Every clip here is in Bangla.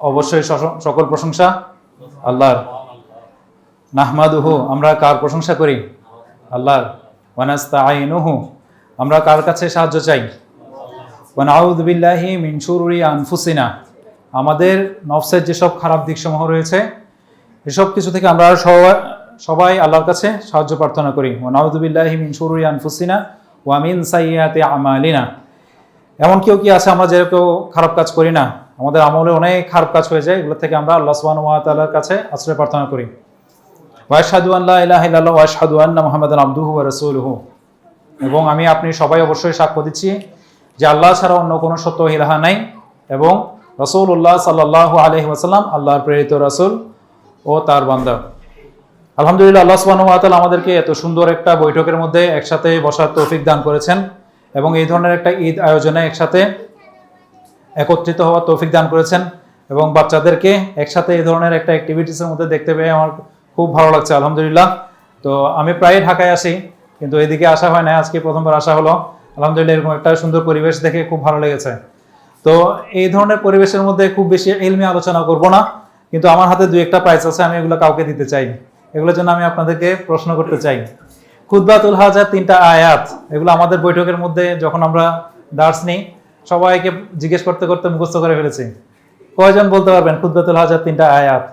অবশ্যই সকল প্রশংসা আল্লাহর নাহমাদুহু আমরা কার প্রশংসা করি আল্লাহর ওয়ানাস্তাইনুহু আমরা কার কাছে সাহায্য চাই আনফুসিনা আমাদের নফসের যেসব খারাপ দিকসমূহ রয়েছে এসব কিছু থেকে আমরা সবাই সবাই আল্লাহর কাছে সাহায্য প্রার্থনা করি। ওনাউদুবিল্লাহি মিন শুরুরি আনফুসিনা ওয়া মিন সাইয়্যাতি আমালিনা। এমন কেউ কি আছে? আমরা যে কেউ খারাপ কাজ করি না, আমাদের আমলে অনেক খারাপ কাজ হয়ে যায়, এগুলো থেকে আমরা আল্লাহ সুবহানাহু ওয়া তাআলার কাছে আশ্রয় প্রার্থনা করি। ওয়া এবং আমি আপনি সবাই অবশ্যই সাক্ষ্য দিচ্ছি যে আল্লাহ ছাড়া অন্য কোনো সত্য ইলাহা নাই এবং রসুল্লাহ সাল্লাহ আলহি ওয়াসাল্লাম আল্লাহর প্রেরিত রাসূল ও তার বান্দা। আলহামদুলিল্লাহ, আল্লাহ তাআলা আমাদেরকে এত সুন্দর একটা বৈঠকের মধ্যে একসাথে বসার তৌফিক দান করেছেন এবং এই ধরনের একটা ঈদ আয়োজনে একসাথে একত্রিত হওয়ার তৌফিক দান করেছেন এবং বাচ্চাদেরকে একসাথে এই ধরনের একটা অ্যাক্টিভিটিসের মধ্যে দেখতে পেয়ে আমার খুব ভালো লাগছে, আলহামদুলিল্লাহ। তো আমি প্রায় ঢাকায় আসি, কিন্তু এদিকে আসা হয় না, আজকে প্রথমবার আসা হলো। আলহামদুলিল্লাহ, এরকম একটা সুন্দর পরিবেশ দেখে খুব ভালো লেগেছে। তো এই ধরনের পরিবেশের মধ্যে খুব বেশি এলমি আলোচনা করব না, কিন্তু আমার হাতে দুই একটা প্রাইস আছে, আমি এগুলো কাউকে দিতে চাই। এগুলোর জন্য আমি আপনাদেরকে প্রশ্ন করতে চাই। খুদ্বাতুল হাজার তিনটা আয়াত, এগুলো আমাদের বৈঠকের মধ্যে যখন আমরা দার্স নিই, সবাইকে জিজ্ঞেস করতে করতে মুখস্থ করে ফেলেছি। কয়জন বলতে পারবেন খুদ্বাতুল হাজার তিনটা আয়াত?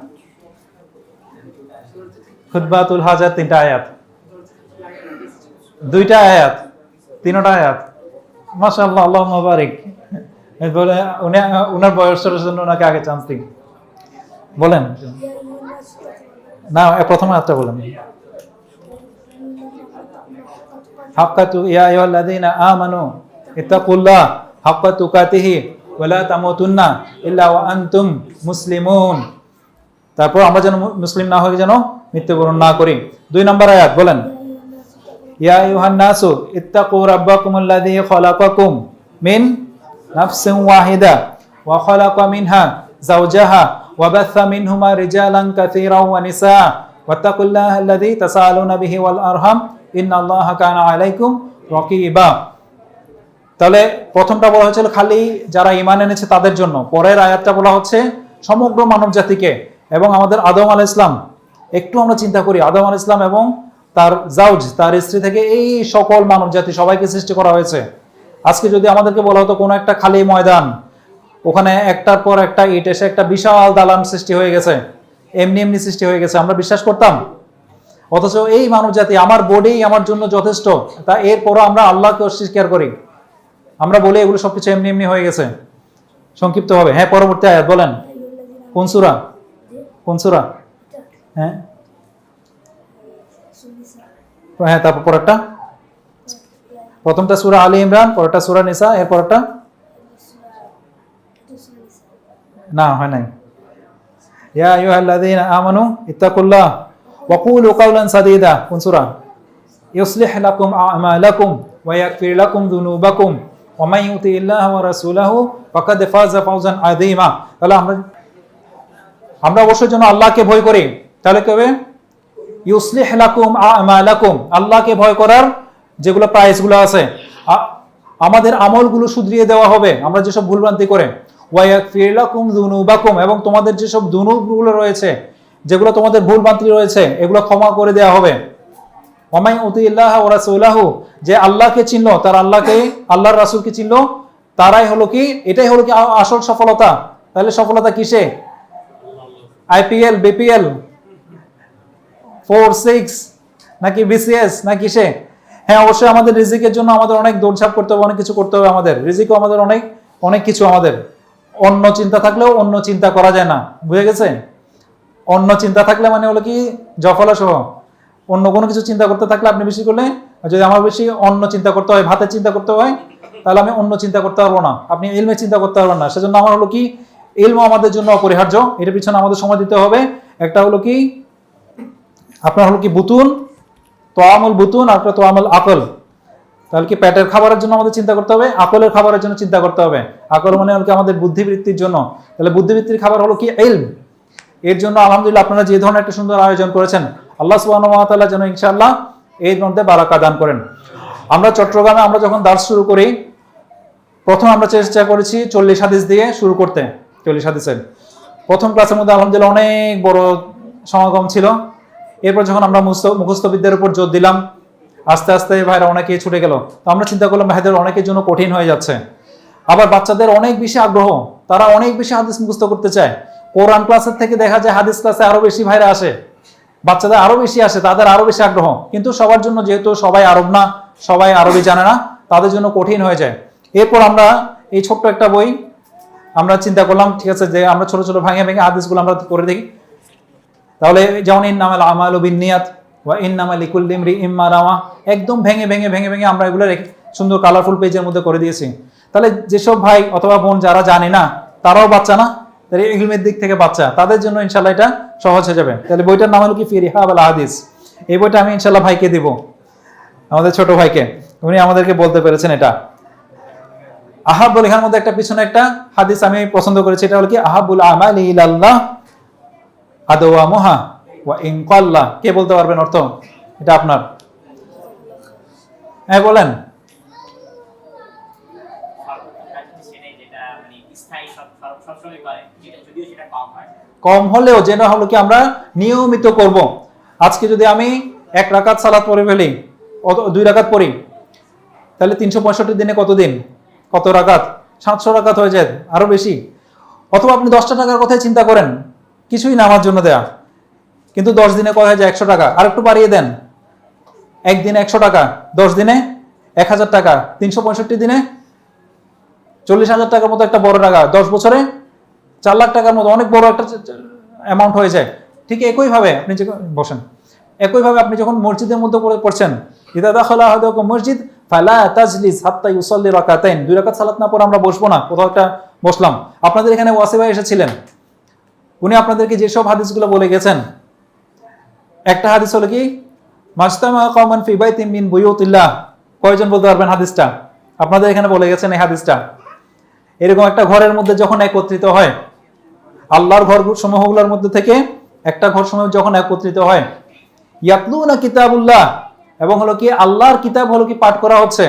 খুদ্বাতুল হাজার তিনটা আয়াত। দুইটা আয়াত? তিনটা আয়াত? মাশাআল্লাহ, আল্লাহ মুবারক। বলে উনি উনার বয়সের জন্য ওনাকে আগে চান্স দিই বলেন। না প্রথম আয়াতটা বলেন হাক্কাতু ইয়া আমানু ইত্তাকুল্লাহ হাক্কা তুকাতিহি তামুতুন্না ইল্লা ওয়া আনতুম মুসলিমুন। তারপর আমরা যেন মুসলিম না হয়ে যেন মৃত্যুবরণ না করি। দুই নম্বর আয়াত, বলেন। ইয়া আইয়ুহান নাসু ইত্তাকু রাব্বাকুমুল্লাযী খালাকাকুম মিন নাফসিন ওয়াহিদা ওয়া খালাকা মিনহা যাওজাহা বাথা মিনহুমা রিজালান কাসীরান ওয়া নিসা ওয়াত্তাকুল্লাহা আল্লাযী তাসাআলুনা বিহি ওয়াল আরহাম ইন্নাল্লাহা কানা আলাইকুম রাকীবা তাহলে প্রথমটা বলা হয়েছিল খালি যারা ইমান এনেছে তাদের জন্য। পরের আয়াতটা বলা হচ্ছে সমগ্র মানব জাতিকে এবং আমাদের আদম আল ইসলাম একটু আমরা চিন্তা করি, আদম আল ইসলাম এবং তার জাউজ তার স্ত্রী থেকে এই সকল মানব জাতি সবাইকে সৃষ্টি করা হয়েছে। আজকে যদি আমাদেরকে বলা হতো কোনো একটা খালি ময়দান ওখানে একটার পর একটা ইট এসে একটা বিশাল দালান সৃষ্টি হয়ে গেছে। এমনি এমনি সৃষ্টি হয়ে গেছে। আমরা বিশ্বাস করতাম। অথচ এই মানব জাতি আমার বডি আমার জন্য যথেষ্ট। তা এরপরও আমরা আল্লাহকে অস্বীকার করি। আমরা বলি এগুলো সবকিছু এমনি এমনি হয়ে গেছে। সংক্ষিপ্ত হবে হ্যাঁ পরবর্তী আয়াত বলেন। কোন সুরা? কোন সুরা? হ্যাঁ। হ্যাঁ তারপর পরেরটা। প্রথমটা সুরা আলী ইমরান, পরেরটা সুরা নিসা এর না, হয় নাই। ইয়া আমানু ইত্তাকুল্লাহ কোন ইউসলিহ লাকুম আমালাকুম ওয়া ইয়াগফির লাকুম ওয়া মান ইউতি ইল্লাহ ওয়া রাসূলাহু ফাকাদ ফাওজান আযীমা। তাহলে আমরা আমরা যেন আল্লাহকে ভয় করি। তাহলে কি হবে? ইউসলিহ লাকুম আমালাকুম, আল্লাহকে ভয় করার যেগুলো প্রাইসগুলো আছে আমাদের আমলগুলো শুধরিয়ে দেওয়া হবে। আমরা যেসব ভুলভ্রান্তি করে এবং তোমাদের যেসব দুনুবগুলো রয়েছে, যেগুলো তোমাদের ভুল ভুলভ্রান্তি রয়েছে, এগুলো ক্ষমা করে দেওয়া হবে। ওমাই উতিল্লাহ ও যে আল্লাহকে চিনলো, তার আল্লাহকে, আল্লাহর রাসুলকে চিনলো, তারাই হলো কি, এটাই হলো কি আসল সফলতা। তাহলে সফলতা কিসে? আইপিএল, বিপিএল, ফোর, সিক্স, নাকি বিসিএস, না কিসে? হ্যাঁ অবশ্যই আমাদের রিজিকের জন্য আমাদের অনেক দৌড়ঝাঁপ করতে হবে, অনেক কিছু করতে হবে আমাদের। রিজিকও আমাদের অনেক অনেক কিছু আমাদের। অন্য চিন্তা থাকলেও অন্য চিন্তা করা যায় না। বুঝে গেছে? অন্য চিন্তা থাকলে মানে হলো কি? জফলা সহ। অন্য কোনো কিছু চিন্তা করতে থাকলে আপনি বেশি করলে যদি আমার বেশি অন্য চিন্তা করতে হয়, ভাতের চিন্তা করতে হয়, তাহলে আমি অন্য চিন্তা করতে পারব না। আপনি ইলমে চিন্তা করতে পারবেন না। সেজন্য আমার হলো কি? ইলম আমাদের জন্য অপরিহার্য। এটার পিছনে আমাদের সময় দিতে হবে। একটা হলো কি? আপনার হলো কি বুতুন? তোয়ামুল বুতুন, আর একটা তোয়ামুল আকল। তাহলে কি পেটের খাবারের জন্য আমাদের চিন্তা করতে হবে? আকলের খাবারের জন্য চিন্তা করতে হবে। আকল মানে হলো কি আমাদের বুদ্ধিবৃত্তির জন্য। তাহলে বুদ্ধিবৃত্তির খাবার হলো কি? ইলম। এর জন্য আলহামদুলিল্লাহ আপনারা যে ধরনের একটা সুন্দর আয়োজন করেছেন, আল্লাহ তাআলা যেন ইনশাআল্লাহ এর মধ্যে বারাকা দান করেন। আমরা চট্টগ্রামে আমরা যখন দার্স শুরু করি, প্রথম আমরা চেষ্টা করেছি চল্লিশ হাদিস দিয়ে শুরু করতে, চল্লিশ হাদিসের। প্রথম ক্লাসের মধ্যে আলহামদুলিল্লাহ অনেক বড় সমাগম ছিল। এরপর যখন আমরা মুস্ত- মুখস্থ বিদ্যার উপর জোর দিলাম আস্তে আস্তে ভাইরা অনেকে ছুটে গেল। তো আমরা চিন্তা করলাম, ভাইদের অনেকের জন্য কঠিন হয়ে যাচ্ছে। আবার বাচ্চাদের অনেক বেশি আগ্রহ, তারা অনেক বেশি হাদিস মুখস্থ করতে চায়। কোরআন ক্লাসের থেকে দেখা যায় হাদিস ক্লাসে আরও বেশি ভাইরা আসে। বাচ্চাদের আরও বেশি আসে, তাদের আরও বেশি আগ্রহ। কিন্তু সবার জন্য যেহেতু সবাই আরব না, সবাই আরবি জানে না, তাদের জন্য কঠিন হয়ে যায়। এরপর আমরা এই ছোট্ট একটা বই, আমরা চিন্তা করলাম, ঠিক আছে, যে আমরা ছোট ছোট ভাঙে ভেঙে হাদিসগুলো আমরা করে দেখি। তাহলে যেমন ইন নামাল আমাল বিনিয়াত ওয়া ইন নামাল ইকুল্লিমরি ইম্মা রাওয়া। একদম ভেঙে ভেঙে ভেঙে ভেঙে আমরা এগুলো সুন্দর কালারফুল পেজের মধ্যে করে দিয়েছি। তাহলে যেসব ভাই অথবা বোন যারা জানে না, তারাও বাচ্চা না? তাহলে ইলমের দিক থেকে বাচ্চা। তাদের জন্য ইনশাল্লাহ এটা সহজ হয়ে যাবে। তাহলে বইটার নাম হলো কি? ফিরিহা আল হাদিস। এই বইটা আমি ইনশাল্লাহ ভাইকে দিব, আমাদের ছোট ভাইকে। উনি আমাদেরকে বলতে পেরেছেন এটা। আহাবুল ইহার মধ্যে একটা পিছনে একটা হাদিস আমি পছন্দ করেছি। এটা হলো কি? আহাবুল আমাল ইলাল্লাহ আদওয়া মোহা। ওয়া ইনকাল্লাহ কে বলতে পারবেন অর্থ? এটা আপনার। হ্যাঁ বলেন। কম হলেও যেটা হলো কি আমরা নিয়মিত করব। আজকে যদি আমি এক রাকাত সালাত পরে ফেলি দুই রাকাত পড়ি, তাহলে তিনশো পঁয়ষট্টি দিনে কত দিন? কত রাকাত? সাতশো রাকাত হয়ে যায়, আরও বেশি। অথবা আপনি দশটা টাকার কথাই চিন্তা করেন, কিছুই না আমার জন্য দেয়া। কিন্তু দশ দিনে কয় যায় একশো টাকা। আর একটু বাড়িয়ে দেন। একদিনে একশো টাকা, দশ দিনে এক হাজার টাকা, তিনশো পঁয়ষট্টি দিনে চল্লিশ হাজার টাকার মতো একটা বড় টাকা। দশ বছরে চার লাখ টাকার মতো অনেক বড় একটা অ্যামাউন্ট হয়ে যায় ঠিক একইভাবে আপনি যে বসেন। একইভাবে আপনি যখন মসজিদের মধ্যে পড়ে পড়ছেন, ইদা দাখালা আহাদুকুম মসজিদ, ফালা তাজলিস হাত্তা ইউসাল্লি রাকাতাইন। দুই রাকাত সালাত না পড়ে আমরা বসবো না, কোথাও একটা বসলাম। আপনাদের এখানে ওয়াসি ভাই এসেছিলেন। উনি আপনাদেরকে যেসব হাদিসগুলো বলে গেছেন একটা হাদিস হলো কি? মাস্তামা কমান ফি বাইতিন মিন বুয়ুতিল্লাহ। কয়জন বলতে পারবেন হাদিসটা? আপনাদের এখানে বলে গেছেন এই হাদিসটা। এরকম একটা ঘরের মধ্যে যখন একত্রিত হয়, আল্লাহর ঘর সমূহগুলোর মধ্যে থেকে একটা ঘর সমূহ যখন একত্রিত হয়, ইয়াতলুনা কিতাবুল্লাহ, এবং হলো কি আল্লাহর কিতাব হলো কি পাঠ করা হচ্ছে,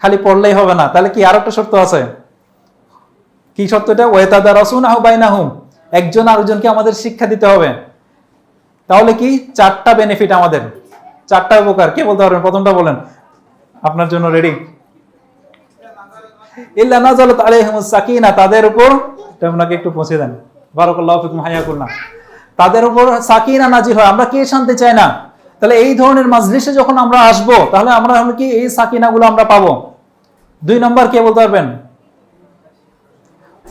খালি পড়লেই হবে না। তাহলে কি আর একটা শর্ত আছে? কি শর্ত এটা ওয়েতাদা রসুন আহবাইনাহুম একজন আরেকজনকে আমাদের শিক্ষা দিতে হবে। তাহলে কি চারটা বেনিফিট আমাদের? চারটা উপকার। কে বলতে পারবেন? প্রথমটা বলেন। আপনার জন্য রেডি ইল্লা নাজালাত আলাইহিমুস সাকিনা। তাদের উপর এটা ওনাকে একটু পৌঁছে দেন। বারাকাল্লাহু ফিকুম হায়াকুল্লাহ তাদের উপর সাকিনা নাজিল হয়। আমরা কে শান্তি চাই না? তাহলে এই ধরনের মাজলিসে যখন আমরা আসব, তাহলে আমরা কি এই সাকিনাগুলো আমরা পাবো। দুই নম্বর কে বলতে পারবেন?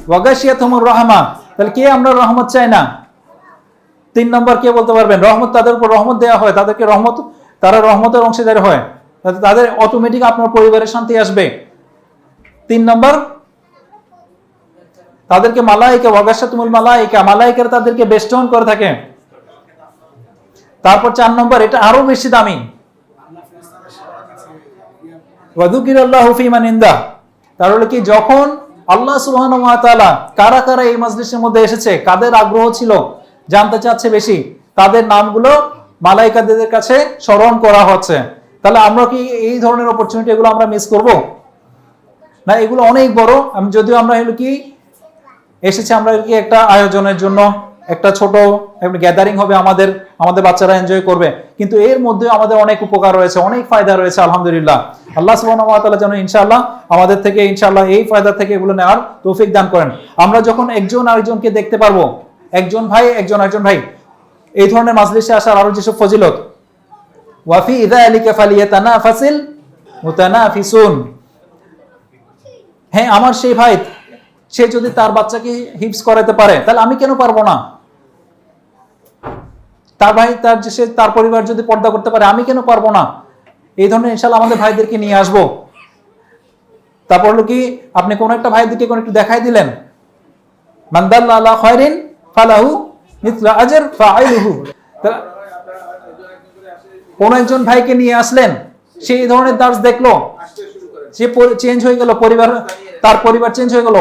ওয়াগাশিয়াতুমুর রহমা। তাহলে কে আমরা রহমত চাই না? তিন নম্বর কে বলতে পারবেন? রহমত তাদের উপর রহমত দেওয়া হয়। তাদেরকে রহমত, তারা রহমতের অংশীদার হয়। তাদের অটোমেটিক আপনার পরিবারের শান্তি আসবে। তিন নম্বর, তাদেরকে মালাইকা ওয়াগাসাতুমুল মালাইকা মালাইকার তাদেরকে বেষ্টন করে থাকে। তারপর চার নম্বর, এটা আরও বেশি দামি। ইনদা তার কি, যখন আল্লাহ তাআলা কারা কারা এই মজলিসের মধ্যে এসেছে, কাদের আগ্রহ ছিল জানতে চাচ্ছে বেশি, তাদের নামগুলো মালাইকাদের কাছে স্মরণ করা হচ্ছে। তাহলে আমরা কি এই ধরনের অপরচুনিটি এগুলো আমরা মিস করব? না, এগুলো অনেক বড়, আমি যদিও আমরা হলো কি এসেছি, আমরা কি একটা আয়োজনের জন্য, একটা ছোট গ্যাদারিং হবে আমাদের আমাদের বাচ্চারা এনজয় করবে। কিন্তু এর মধ্যে আমাদের অনেক উপকার রয়েছে, অনেক ফায়দা রয়েছে, আলহামদুলিল্লাহ। আল্লাহ ওয়া যেন ইনশাআল্লাহ আমাদের থেকে, ইনশাআল্লাহ এই ফায়দা থেকে এগুলো নেওয়ার তৌফিক দান করেন। আমরা যখন একজন আরেকজনকে দেখতে পারব একজন ভাই, একজন আরেকজন ভাই। এই ধরনের মাজলিসে আসার আরও যেসব ফজিলত। ওয়াফি ইযালিকা ফালিয়াতানাফাসিল মুতানাফিসুন। হ্যাঁ আমার সেই ভাই, সে যদি তার বাচ্চাকে হিপস করাতে পারে, তাহলে আমি কেন পারব না? তার ভাই, তার সে, তার পরিবার যদি পর্দা করতে পারে, আমি কেন পারব না? এই ধরনের ইনশাল্লাহ আমাদের ভাইদেরকে নিয়ে আসব। তারপর হলো কি, আপনি কোন একটা ভাইদেরকে কোন একটু দেখাই দিলেন। মান্দাল্লাহ আল্লাহ খয়রিন ফালাহু আজর কোন একজন ভাইকে নিয়ে আসলেন, সে ধরনের দাস দেখল, সে চেঞ্জ হয়ে গেল, পরিবার, তার পরিবার চেঞ্জ হয়ে গেল,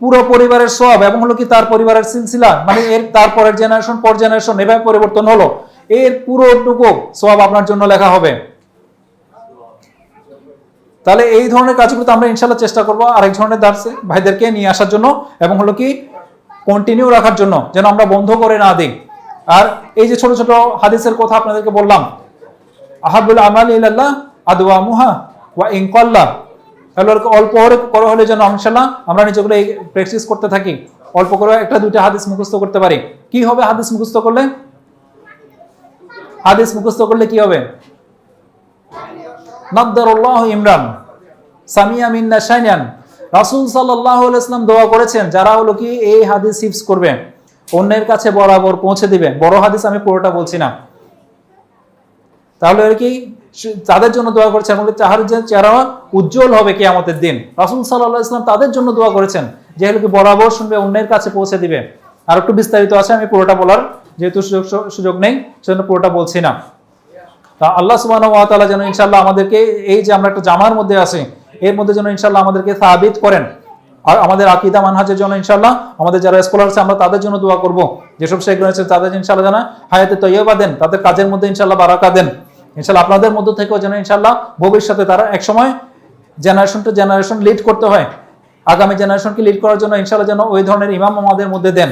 পুরো পরিবারের সব এবং হলো কি তার পরিবারের সিলসিলা মানে এর তারপরের জেনারেশন পর জেনারেশন এভাবে পরিবর্তন হলো, এর পুরোটুকু সব আপনার জন্য লেখা হবে। তাহলে এই ধরনের কাজগুলো আমরা ইনশাল্লাহ চেষ্টা করব আরেক ধরনের দার্সে ভাইদেরকে নিয়ে আসার জন্য এবং হলো কি কন্টিনিউ রাখার জন্য, যেন আমরা বন্ধ করে না দিই। আর এই যে ছোট ছোট হাদিসের কথা আপনাদেরকে বললাম, আহাবুল আমাল ইল্লাল্লাহ আদওয়া মুহা ওয়া ইনকাল্লা তাহলে অল্প করে হলে যেন ইনশাল্লাহ আমরা নিজেগুলো এই প্র্যাকটিস করতে থাকি। অল্প করে একটা দুইটা হাদিস মুখস্থ করতে পারি। কি হবে হাদিস মুখস্থ করলে? হাদিস মুখস্থ করলে কি হবে? নাদ্দারুল্লাহ ইমরান সামিয়া মিন্না শাইনান। রাসূল সাল্লাল্লাহু আলাইহি ওয়াসাল্লাম দোয়া করেছেন, যারা হলো কি এই হাদিস হিফজ করবে অন্যের কাছে বরাবর পৌঁছে দিবে বড় হাদিস আমি পুরোটা বলছি না। তাহলে আর কি তাদের জন্য দোয়া করেছেন এবং তাহার যে চেহারা উজ্জ্বল হবে কি আমাদের দিন। রাসুল আলাইহি ইসলাম তাদের জন্য দোয়া করেছেন, যে হলো কি বরাবর শুনবে, অন্যের কাছে পৌঁছে দিবে। আর একটু বিস্তারিত আছে, আমি পুরোটা বলার যেহেতু সুযোগ সুযোগ নেই, সেজন্য পুরোটা বলছি না। তা আল্লাহ ওয়া যেন ইনশাল্লাহ আমাদেরকে এই যে আমরা একটা জামার মধ্যে আছি এর মধ্যে যেন ইনশাল্লাহ আমাদেরকে সাবিত করেন। আর আমাদের আকিদা মানহাজের জন্য ইনশাল্লাহ আমাদের যারা স্কলার আছে, আমরা তাদের জন্য দোয়া করব। যেসব শেখ রয়েছে তাদের ইনশাআল্লাহ যেন হায়াতে তৈয়বা দেন, তাদের কাজের মধ্যে ইনশাল্লাহ বারাকা দেন। ইনশাল্লাহ আপনাদের মধ্য থেকেও যেন ইনশাল্লাহ ভবিষ্যতে তারা একসময় জেনারেশন টু জেনারেশন লিড করতে হয়। আগামী জেনারেশনকে লিড করার জন্য ইনশাল্লাহ যেন ওই ধরনের ইমাম আমাদের মধ্যে দেন।